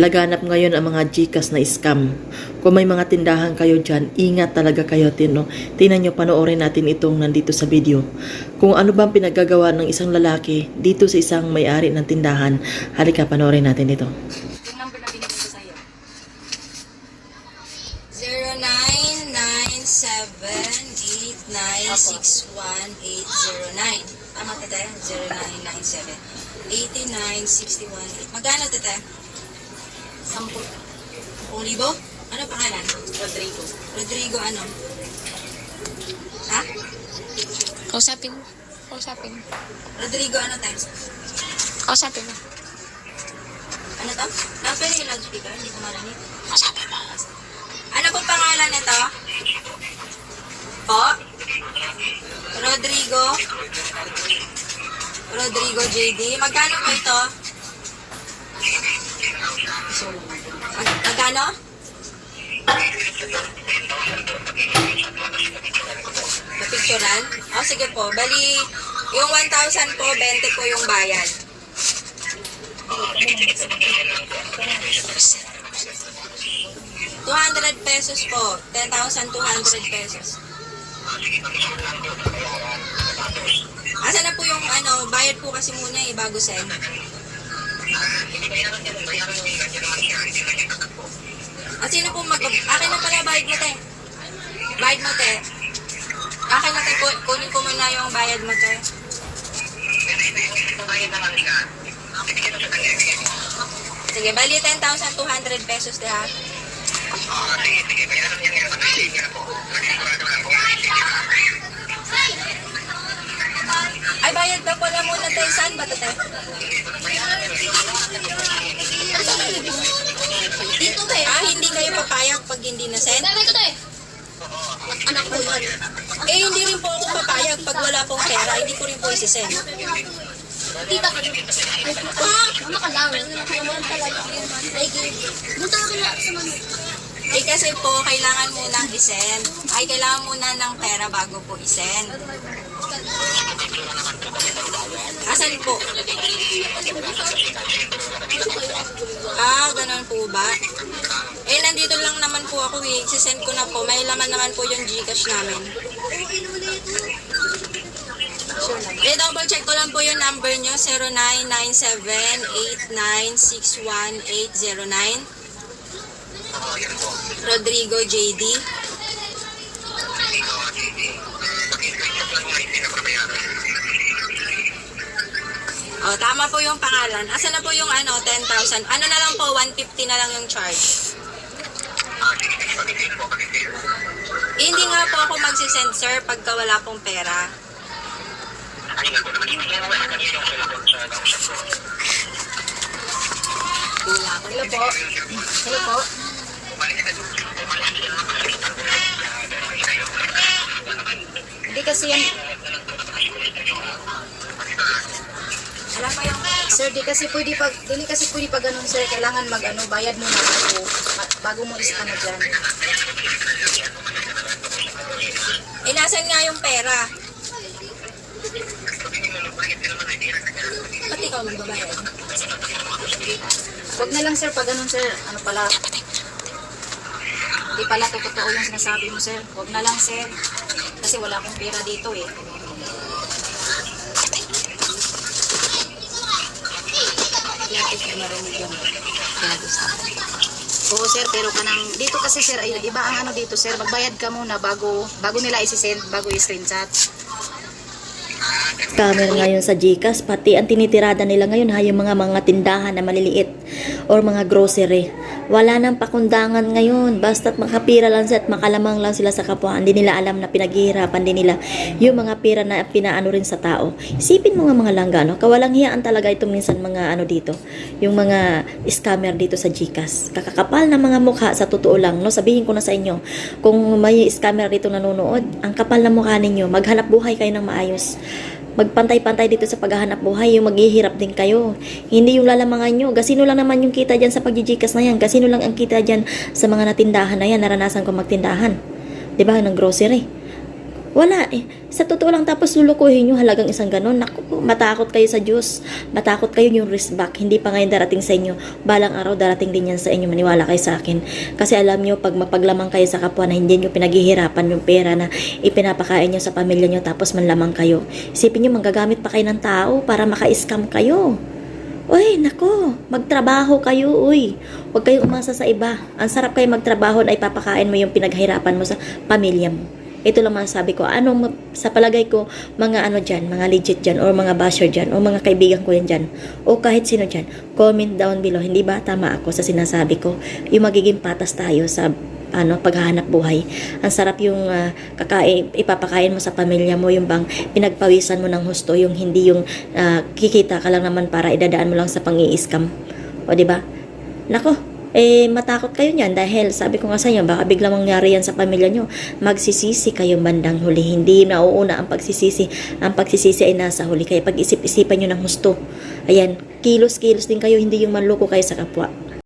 Laganap ngayon ang mga Gcash na scam. Kung may mga tindahan kayo dyan, ingat talaga kayo, Tino. Tingnan nyo, panoorin natin itong nandito sa video. Kung ano bang pinagagawa ng isang lalaki dito sa isang may-ari ng tindahan. Halika, panoorin natin ito. Yung number ko sa'yo. 0997-8961809. Tama, tete? 0997-89618. Magkano, tete? Sampo. Kung libo? Ano pangalan? Rodrigo. Rodrigo ano? Ha? Kausapin. Kausapin. Rodrigo ano tayo? Kausapin mo. Ano to? Ah, pwede yung loudspeaker, hindi ko marinig. Kausapin mo. Ano po pangalan nito? Po? Rodrigo? Rodrigo JD. Magkano po ito? Mag- Magkano? Mapicturan? O, sige po. Bali, yung 1,000 po, 20 po yung bayad. Two hundred pesos po. 10,200 pesos. Asa na po yung ano, bayad po kasi muna eh, bago send. At sino po mag... Akin na pala bayad mo, te. Bayad mo, te. Akin na, te. Ku- Kunin ko muna yung bayad mo, te. Sige, bali 10,200 pesos, te, ha? Ay, bayad na pala muna, te. Saan ba te? Dito, te. Ah, hindi kayo papayag pag hindi na-send? Dami ko to eh. Anak ko yun. Eh, hindi rin po ako papayag pag wala pong pera. Hindi ko rin po isi-send. Tita ka dito. Ah! Mama ka lang. Naman talaga. Ay, Punta ka na sa mami. Eh, kasi po, kailangan munang isend. Ay, kailangan muna ng pera bago po isend. Asan po? Ah, ganun po ba? Eh, nandito lang naman po ako eh. Sisend ko na po. May laman naman po yung Gcash namin. Eh, double check ko lang po yung number nyo. 0997-8961809. Rodrigo JD. Oh, tama po yung pangalan. Asa na po yung ano, 10,000? Ano na lang po, 150 na lang yung charge. Eh, hindi nga po ako magsisend, sir, pagka wala pong pera. Hello po. Hello po. Hindi kasi yan. Sir, di kasi pwede pag, dili kasi pwede pag ganun, sir. Kailangan mag, ano, bayad mo na bago, bago mo is ano dyan. Eh, nasan nga yung pera? Ba't ikaw magbabayad? Huwag na lang, sir, pag ganun, sir. Ano pala, Hindi pala to totoo yung sinasabi mo, sir. Huwag na lang, sir. Kasi wala akong pera dito, eh. Lapit ka marinig yung Oo, sir, pero kanang dito kasi sir, ay- iba ang ano dito, sir. Magbayad ka muna bago bago nila isi-send, bago i-screenshot. Scammer ngayon sa Gcash, pati ang tinitirada nila ngayon ha, yung mga mga tindahan na maliliit or mga grocery. Wala nang pakundangan ngayon, basta't makapira lang sila at makalamang lang sila sa kapwa. Hindi nila alam na pinaghihirapan din nila yung mga pira na pinaano rin sa tao. Isipin mo nga mga langga, no? kawalang hiyaan talaga itong minsan mga ano dito, yung mga scammer dito sa Gcash. Kakakapal na mga mukha sa totoo lang, no? Sabihin ko na sa inyo, kung may scammer dito nanonood, ang kapal na mukha ninyo, maghanap buhay kayo ng maayos magpantay-pantay dito sa paghahanap buhay, yung maghihirap din kayo. Hindi yung lalamangan nyo. Gasino lang naman yung kita dyan sa pagjijikas na yan. Gasino lang ang kita dyan sa mga natindahan na yan. Naranasan ko magtindahan. Ba? Ng grocery. Wala eh. Sa totoo lang tapos lulukuhin nyo halagang isang ganon. Naku matakot kayo sa Diyos. Matakot kayo yung risk back. Hindi pa ngayon darating sa inyo. Balang araw darating din yan sa inyo. Maniwala kayo sa akin. Kasi alam nyo, pag mapaglamang kayo sa kapwa na hindi nyo pinaghihirapan yung pera na ipinapakain nyo sa pamilya nyo tapos manlamang kayo. Isipin nyo, manggagamit pa kayo ng tao para maka-scam kayo. Uy, nako, magtrabaho kayo, uy. Huwag kayong umasa sa iba. Ang sarap kayo magtrabaho na ipapakain mo yung pinaghirapan mo sa pamilya mo. Ito lang masasabi ko. Ano, sa palagay ko, mga ano dyan, mga legit dyan, or mga basher dyan, o mga kaibigan ko yan dyan, o kahit sino dyan, comment down below. Hindi ba tama ako sa sinasabi ko? Yung magiging patas tayo sa ano, paghahanap buhay. Ang sarap yung ah, kakain, ipapakain mo sa pamilya mo, yung bang pinagpawisan mo ng husto, yung hindi yung ah, kikita ka lang naman para idadaan mo lang sa pang-i-scam. O, di ba? Nako, eh, matakot kayo niyan dahil sabi ko nga sa inyo, baka biglang mangyari yan sa pamilya nyo. Magsisisi kayo bandang huli. Hindi nauuna ang pagsisisi. Ang pagsisisi ay nasa huli. Kaya pag-isip-isipan nyo ng husto. Ayan, kilos-kilos din kayo, hindi yung manloko kayo sa kapwa.